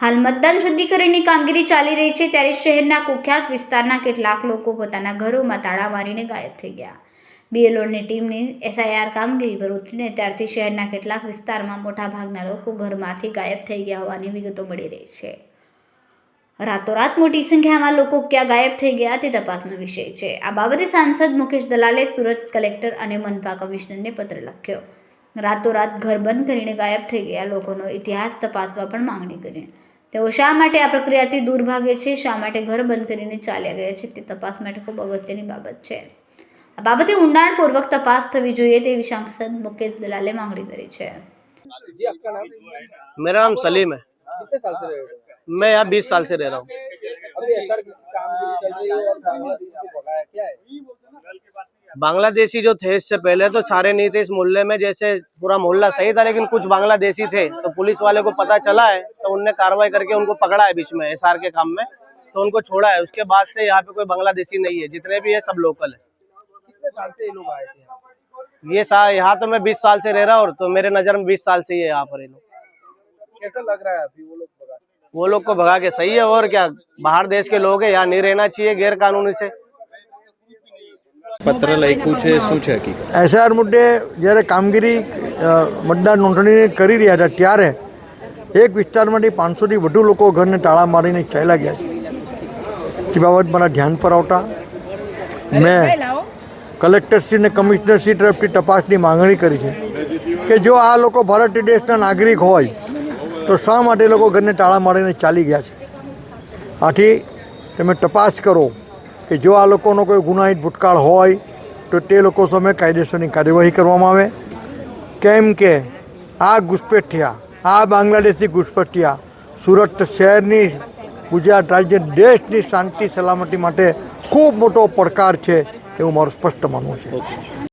હાલ મતદાન શુદ્ધિકરણની કામગીરી ચાલી રહી છે ત્યારે શહેરના કુખ્યાત વિસ્તારના કેટલાક લોકો પોતાના ઘરોમાં તાળા મારીને ગાયબ થઈ ગયા. બીએલઓની ટીમની એસઆઈઆર કામગીરી પર ઉતરીને ત્યારથી શહેરના કેટલાક વિસ્તારમાં મોટાભાગના લોકો ઘરમાંથી ગાયબ થઈ ગયા હોવાની વિગતો મળી રહી છે. રાતોરાત મોટી સંખ્યામાં લોકો ક્યાં ગાયબ થઈ ગયા તે તપાસનો વિષય છે. આ બાબતે સાંસદ મુકેશ દલાલે સુરત કલેક્ટર અને મનપા કમિશનરને પત્ર લખ્યો. રાતોરાત ઘર બંધ કરીને ગાયબ થઈ ગયા લોકોનો ઇતિહાસ તપાસવા પણ માંગણી કરી. તેઓ શા માટે આ પ્રક્રિયાથી દૂર ભાગે છે શા માટે ઘર બંધ કરીને ચાલ્યા ગયા છે તે તપાસ માટે ખૂબ અગત્યની બાબત છે આ બાબતે ઊંડાણપૂર્વક તપાસ થવી જોઈએ તેવી સાંસદ મુકેશ દલાલે માંગણી કરી છે जी आपका नाम मेरा नाम सलीम है कितने साल से रहे हो मैं यहाँ बीस साल से रह रहा हूँ बांग्लादेश जो थे इससे पहले तो सारे नहीं थे इस मोहल्ले में जैसे पूरा मोहल्ला सही था लेकिन कुछ बांग्लादेशी थे। तो पुलिस वाले को पता चला है तो उनने कार्रवाई करके उनको पकड़ा है बीच में एसआर के काम में तो उनको छोड़ा है। उसके बाद से यहाँ पे कोई बांग्लादेशी नहीं है जितने भी है सब लोकल है। कितने साल से ये लोग आए थे? ये सा यहाँ तो मैं बीस साल से रह रहा हूँ तो मेरे नज़र में बीस साल से ही है यहाँ पर ये लोग। कैसा लग रहा है अभी वो लोग वो लोग को भगा के सही है और क्या बाहर देश के लोग है यहाँ नहीं रहना चाहिए गैर कानूनी से। પત્ર લખ્યું છે, શું છે હકીકત? એસઆર મુદ્દે જ્યારે કામગીરી મતદાર નોંધણી કરી રહ્યા હતા ત્યારે એક વિસ્તારમાંથી પાંચસોથી વધુ લોકો ઘરને તાળા મારીને ચાલ્યા ગયા છે. તે બાબત મારા ધ્યાન પર આવતા મેં કલેક્ટરશ્રી અને કમિશનરશ્રી તરફથી તપાસની માંગણી કરી છે કે જો આ લોકો ભારત દેશના નાગરિક હોય, તો શા માટે લોકો ઘરને તાળા મારીને ચાલી ગયા છે? આથી તમે તપાસ કરો કે જો આ લોકોનો કોઈ ગુનાહિત ભૂતકાળ હોય, તો તે લોકો સામે કાયદેસરની કાર્યવાહી કરવામાં આવે. કેમ કે આ ઘૂસપેઠિયા, આ બાંગ્લાદેશી ઘૂસપેઠિયા સુરત શહેરની, ગુજરાત રાજ્ય દેશની શાંતિ સલામતી માટે ખૂબ મોટો પડકાર છે એવું મારું સ્પષ્ટ માનવું છે.